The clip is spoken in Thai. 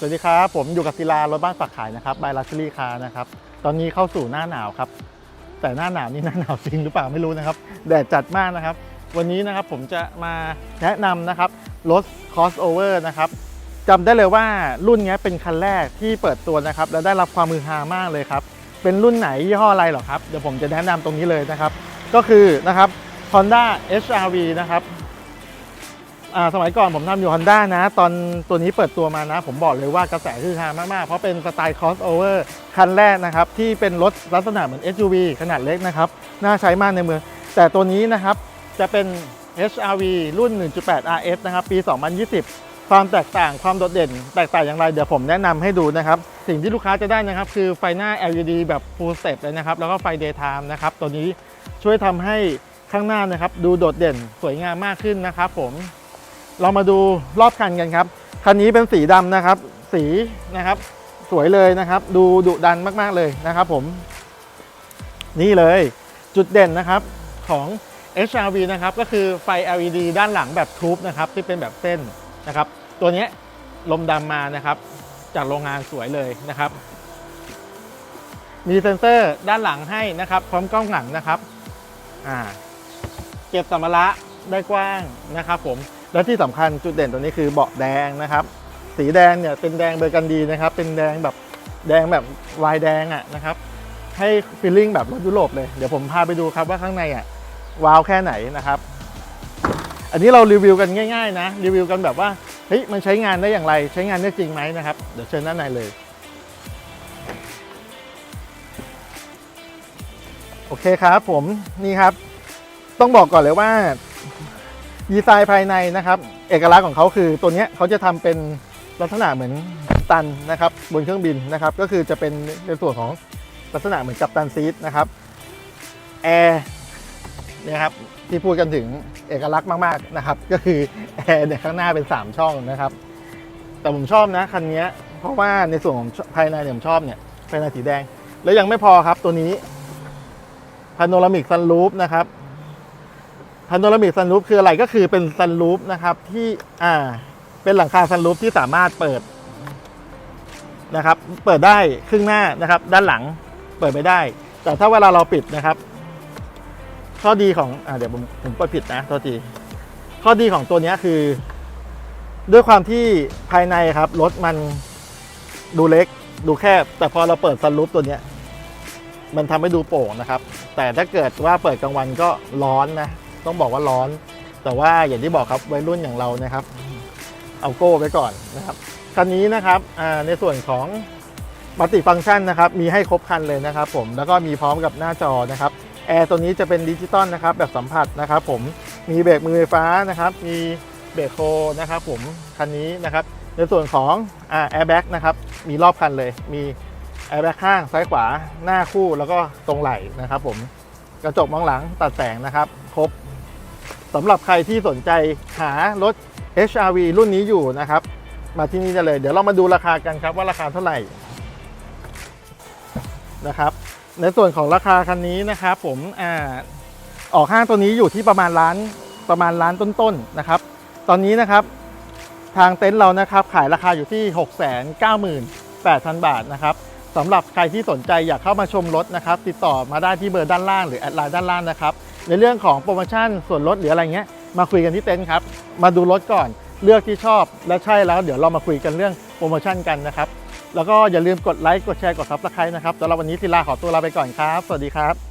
สวัสดีครับ ผมอยู่กับศิลารถบ้านฝากขายนะครับบายลักชัรี่คาร์นะครับ ตอนนี้เข้าสู่หน้าหนาวครับ แต่หน้าหนาวนี่หน้าหนาวจริงหรือเปล่าไม่รู้นะครับ แดดจัดมากนะครับ วันนี้นะครับผมจะมาแนะนำนะครับรถ crossover นะครับจำได้เลยว่ารุ่นนี้เป็นคันแรกที่เปิดตัวนะครับ และได้รับความมือฮามากเลยครับ เป็นรุ่นไหนยี่ห้ออะไรหรอครับ เดี๋ยวผมจะแนะนำตรงนี้เลยนะครับ ก็คือนะครับ Honda HRV นะครับ สมัยก่อนผมทำอยู่ Honda นะ ตอนตัวนี้เปิดตัวมานะ ผมบอกเลยว่ากระแสคือฮามาก ๆ เพราะเป็นสไตล์ crossover คันแรกนะครับ ที่เป็นรถลักษณะเหมือน SUV ขนาดเล็กนะครับ น่าใช้มากในเมือง แต่ตัวนี้นะครับ จะเป็น HRV รุ่น 1.8 RS นะครับ ปี 2020 ความแตกต่างความโดดเด่น แตกต่างอย่างไร เดี๋ยวผมแนะนำให้ดูนะครับ สิ่งที่ลูกค้าจะได้นะครับ คือไฟหน้า LED แบบ full step เลยนะครับ แล้วก็ไฟ daytime นะครับ ตัวนี้ช่วยทำให้ข้างหน้านะครับ ดูโดดเด่นสวยงามมากขึ้นนะครับผม เรามาดูรอบคันกันครับ คันนี้เป็นสีดำนะครับ สีนะครับ สวยเลยนะครับ ดูดุดันมากๆเลยนะครับผม นี่เลยจุดเด่นนะครับของ HRV นะครับ ก็คือไฟ LED ด้านหลังแบบทูบนะครับ ที่เป็นแบบเส้นนะครับ ตัวนี้ลมดำมานะครับ จากโรงงานสวยเลยนะครับ มีเซ็นเซอร์ด้านหลังให้นะครับ พร้อมกล้องหลังนะครับ อ่า เก็บสัมภาระ ได้กว้างนะครับผมและที่สำคัญจุดเด่นตัวนี้คือเบาะแดงนะครับ สีแดงเนี่ยเป็นแดงเบอร์กันดีนะครับ เป็นแดงแบบแดงแบบวายแดงอะนะครับ ให้ฟีลลิ่งแบบรถยุโรปเลย เดี๋ยวผมพาไปดูครับว่าข้างในอะว้าวแค่ไหนนะครับ อันนี้เรารีวิวกันง่าย ๆ นะ รีวิวกันแบบว่าเฮ้ยมันใช้งานได้อย่างไรใช้งานได้จริงไหมนะครับ เดี๋ยวเชิญด้านในเลย โอเคครับผมนี่ครับ ต้องบอกก่อนเลยว่า ดีไซน์ภายในนะครับ เอกลักษณ์ของเขาคือตัวนี้เขาจะทำเป็นลักษณะเหมือนตันนะครับบนเครื่องบินนะครับ ก็คือจะเป็นในส่วนของลักษณะเหมือนกัปตันซีทนะครับแอร์เนี่ยครับที่พูดกันถึงเอกลักษณ์มากๆนะครับ ก็คือแอร์เนี่ยข้างหน้าเป็น 3 ช่องนะครับ แต่ผมชอบนะคันนี้เพราะว่าในส่วนของภายในเนี่ยผมชอบเนี่ยภายในสีแดง แล้วยังไม่พอครับตัวนี้พาโนรามิกซันรูฟนะครับ พาโนรามิกซันรูฟคืออะไรก็คือเป็นซันรูฟนะครับที่อ่าเป็นหลังคาซันรูฟที่สามารถเปิดนะครับ เปิดได้ครึ่งหน้านะครับ ด้านหลังเปิดไม่ได้ แต่ถ้าเวลาเราปิดนะครับ ข้อดีของอ่าเดี๋ยวผมผมเปิดผิดนะโทษทีข้อดีของตัวนี้คือ ด้วยความที่ภายในครับรถมันดูเล็กดูแคบ แต่พอเราเปิดซันรูฟตัวนี้มันทำให้ดูโป่งนะครับ แต่ถ้าเกิดว่าเปิดกลางวันก็ร้อนนะ ต้องบอกว่าร้อน แต่ว่าอย่างที่บอกครับวัยรุ่นอย่างเรานะครับ เอาโก้ไว้ก่อนนะครับคันนี้นะครับในส่วนของมัลติฟังก์ชันนะครับมีให้ครบคันเลยนะครับ ผมแล้วก็มีพร้อมกับหน้าจอนะครับแอร์ตัวนี้จะเป็นดิจิตอลนะครับแบบสัมผัสนะครับ ผมมีเบรกมือไฟฟ้านะครับ มีเบรกโคนะครับ ผมคันนี้นะครับ ในส่วนของแอร์แบ็กนะครับมีรอบคันเลย มีแอร์แบ็กข้างซ้ายขวาหน้าคู่แล้วก็ตรงไหล่นะครับ ผมกระจกมองหลังตัดแสงนะครับ ครบ สำหรับใครที่สนใจหารถ HRV รุ่นนี้อยู่นะครับ มาที่นี่ได้เลย เดี๋ยวเรามาดูราคากันครับว่าราคาเท่าไหร่นะครับ ในส่วนของราคาคันนี้นะครับผมอ่าออกห้างตัวนี้อยู่ที่ประมาณล้านประมาณล้านต้นๆนะครับ ตอนนี้นะครับทางเต็นท์เรานะครับขายราคาอยู่ที่ 698,000 บาทนะครับสำหรับใครที่สนใจอยากเข้ามาชมรถนะครับ ติดต่อมาได้ที่เบอร์ด้านล่างหรือแอดไลน์ด้านล่างนะครับ ในเรื่องของโปรโมชั่นส่วนลดหรืออะไรเงี้ยมาคุยกันที่เต็นท์ครับ มาดูรถก่อนเลือกที่ชอบและใช่แล้วเดี๋ยวเรามาคุยกันเรื่องโปรโมชั่นกันนะครับ แล้วก็อย่าลืมกดไลค์กดแชร์กดซับสไครต์นะครับสำหรับวันนี้ศิลาขอตัวลาไปก่อนครับ สวัสดีครับ